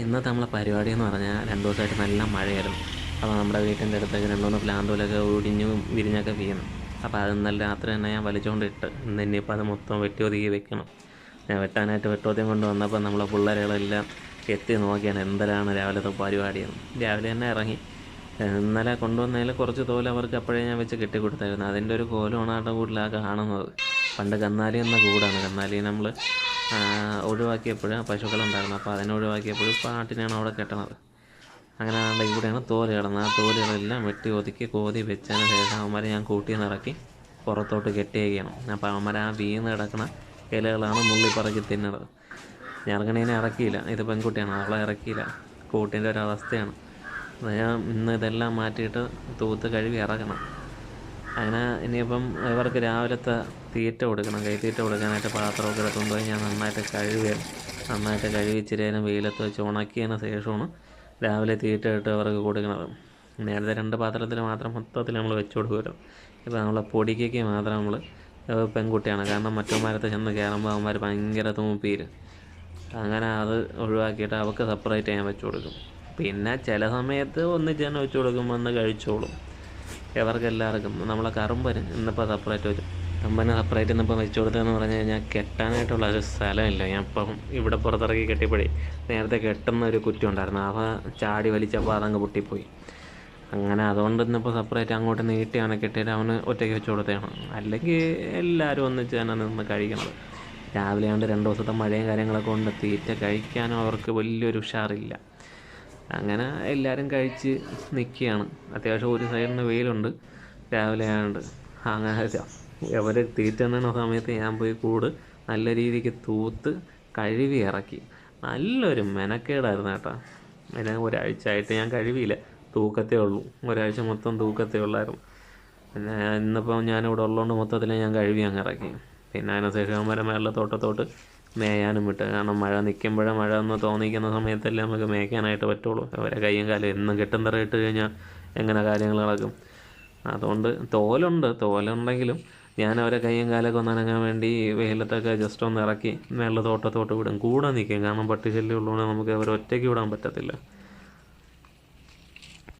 ഇന്നത്തെ നമ്മളെ പരിപാടി എന്ന് പറഞ്ഞാൽ രണ്ട് ദിവസമായിട്ട് നല്ല മഴയായിരുന്നു. അപ്പോൾ നമ്മുടെ വീട്ടിന്റെ അടുത്തൊക്കെ രണ്ട് മൂന്ന് പ്ലാന്റുകളൊക്കെ ഒടിഞ്ഞു വിരിഞ്ഞൊക്കെ വീണു. അപ്പോൾ അത് ഇന്നലെ രാത്രി തന്നെ ഞാൻ വലിച്ചുകൊണ്ട് ഇട്ട് ഇന്ന് ഇനിയിപ്പോൾ അത് മൊത്തം വെട്ടി ഒതുക്കി വെക്കണം. ഞാൻ വെട്ടാനായിട്ട് വെട്ടോദ്യം കൊണ്ട് വന്നപ്പോൾ നമ്മളെ പിള്ളേരുകളെല്ലാം എത്തി നോക്കിയാണ് എന്തെല്ലാം രാവിലത്തെ പരിപാടിയെന്ന്. രാവിലെ തന്നെ ഇറങ്ങി. ഇന്നലെ കൊണ്ടുവന്നതിൽ കുറച്ച് തോൽ അവർക്ക് അപ്പോഴേ ഞാൻ വെച്ച് കെട്ടിക്കൊടുത്തായിരുന്നു അതിന്റെ ഒരു കോലമാണ് ആട്ടം കൂടുതലാണ് കാണുന്നത്. പണ്ട് കന്നാലി എന്ന കൂടാണ്. കന്നാലി നമ്മൾ ഒഴിവാക്കിയപ്പോൾ പശുക്കളുണ്ടായിരുന്നു. അപ്പോൾ അതിനെ ഒഴിവാക്കിയപ്പോൾ ഇപ്പോൾ ആട്ടിനെയാണ് അവിടെ കെട്ടണത്. അങ്ങനെ ആണെങ്കിൽ ഇവിടെയാണ് തോൽ കിടന്നത്. ആ തോലുകളെല്ലാം വെട്ടി ഒതുക്കി കോതി വെച്ചതിന് ശേഷം അവന്മാരെ ഞാൻ കൂട്ടി നിറക്കി പുറത്തോട്ട് കെട്ടിയേക്കണം. അപ്പോൾ അവന്മാർ ആ വീണ് കിടക്കണ ഇലകളാണ് മുള്ളി പറക്കി തിന്നത് ഞറക്കണീനെ ഇറക്കിയില്ല. ഇത് പെൺകുട്ടിയാണ്. അവളെ ഇറക്കിയില്ല. കൂട്ടിന്റെ ഒരു അവസ്ഥയാണ് ഞാൻ ഇന്ന് ഇതെല്ലാം മാറ്റിയിട്ട് തൂത്ത് കഴുകി ഇറക്കണം. അങ്ങനെ ഇനിയിപ്പം ഇവർക്ക് രാവിലത്തെ തീറ്റ കൊടുക്കണം കൈത്തീറ്റ കൊടുക്കാനായിട്ട് പാത്രമൊക്കെ എടുത്തുകൊണ്ട് പോയി. ഞാൻ നന്നായിട്ട് കഴുകി നന്നായിട്ട് കഴുകി വെയിലത്ത് വെച്ച് ഉണക്കിയതിന് ശേഷമാണ് രാവിലെ തീറ്റ ഇട്ട് അവർക്ക് കൊടുക്കുന്നത്. നേരത്തെ രണ്ട് പാത്രത്തിൽ മാത്രം മൊത്തത്തിൽ നമ്മൾ വെച്ച് കൊടുക്കുമല്ലോ. ഇപ്പോൾ നമ്മളെ പൊടിക്കേക്ക് മാത്രം നമ്മൾ പെൺകുട്ടിയാണ്. കാരണം മറ്റന്മാരത്തെ ചെന്ന് കയറുമ്പോൾ അവന്മാർ ഭയങ്കര തൂപ്പീര്. അങ്ങനെ അത് ഒഴിവാക്കിയിട്ട് അവൾക്ക് സെപ്പറേറ്റ് ഞാൻ വെച്ച് കൊടുക്കും. പിന്നെ ചില സമയത്ത് ഒന്നിച്ച് തന്നെ വെച്ച് കൊടുക്കുമ്പോൾ ഒന്ന് കഴിച്ചോളും. ഇവർക്ക് എല്ലാവർക്കും നമ്മളെ കറുമ്പന് ഇന്നിപ്പോൾ സെപ്പറേറ്റ് വെച്ചു കമ്പനെ സെപ്പറേറ്റ് ഇന്നിപ്പോൾ വെച്ച് കൊടുത്തതെന്ന് പറഞ്ഞു കഴിഞ്ഞാൽ കെട്ടാനായിട്ടുള്ള ഒരു സ്ഥലമില്ല. ഞാൻ ഇപ്പം ഇവിടെ പുറത്തിറക്കി കെട്ടിപ്പോഴേ നേരത്തെ കെട്ടുന്ന ഒരു കുറ്റി ഉണ്ടായിരുന്നു. അവ ചാടി വലിച്ചപ്പോൾ അതങ്ങ് പൊട്ടിപ്പോയി. അങ്ങനെ അതുകൊണ്ട് ഇന്നിപ്പോൾ സെപ്പറേറ്റ് അങ്ങോട്ട് നീട്ടിയാണ് കെട്ടിയിട്ട് അവന് ഒറ്റയ്ക്ക് വെച്ച് കൊടുത്തതാണ്. അല്ലെങ്കിൽ എല്ലാവരും ഒന്നിച്ച് തന്നെ നിന്ന് കഴിക്കണത് രാവിലെ ആണ്ട് രണ്ട് ദിവസത്തെ മഴയും കാര്യങ്ങളൊക്കെ കൊണ്ട് തീറ്റ കഴിക്കാനും അവർക്ക് വലിയൊരു ഉഷാറില്ല. അങ്ങനെ എല്ലാവരും കഴിച്ച് നിൽക്കുകയാണ് അത്യാവശ്യം ഒരു സൈഡിന് വെയിലുണ്ട്. രാവിലെ ആയതുകൊണ്ട് അങ്ങനെ അവർ തീറ്റ തിന്നണ സമയത്ത് ഞാൻ പോയി കൂട് നല്ല രീതിക്ക് തൂത്ത് കഴുകി ഇറക്കി. നല്ലൊരു മെനക്കേടായിരുന്നു കേട്ടോ. പിന്നെ ഒരാഴ്ച ആയിട്ട് ഞാൻ കഴുകിയില്ല. തൂക്കത്തേ ഉള്ളൂ. ഒരാഴ്ച മൊത്തം തൂക്കത്തേ ഉള്ളായിരുന്നു. പിന്നെ ഇന്നിപ്പോൾ ഞാനിവിടെ ഉള്ളതുകൊണ്ട് മൊത്തത്തിൽ ഞാൻ കഴുകി അങ്ങ് ഇറക്കി. പിന്നെ അതിനുശേഷം അവന്മാരെ മേളിലെ തോട്ടത്തോട്ട് മേയാനും പറ്റും കാരണം മഴ നിൽക്കുമ്പോഴേ മഴ ഒന്ന് തോന്നിക്കുന്ന സമയത്തല്ലേ നമുക്ക് മേയ്ക്കാനായിട്ട് പറ്റുള്ളൂ. അവരെ കയ്യും കാലും എന്നും കെട്ടും തറ ഇട്ട് കഴിഞ്ഞാൽ എങ്ങനെ കാര്യങ്ങൾ നടക്കും? അതുകൊണ്ട് തോലുണ്ട്. തോലുണ്ടെങ്കിലും ഞാൻ അവരെ കയ്യും കാലൊക്കെ ഒന്ന് അനങ്ങാൻ വേണ്ടി വെയിലത്തൊക്കെ ജസ്റ്റ് ഒന്ന് ഇറക്കി മേളിൽ തോട്ടത്തോട്ട് വിടും. കൂടെ നിൽക്കും കാരണം പട്ടിശല്യം ഉള്ളതുകൊണ്ട് നമുക്ക് അവരെ ഒറ്റയ്ക്ക് വിടാൻ പറ്റത്തില്ല.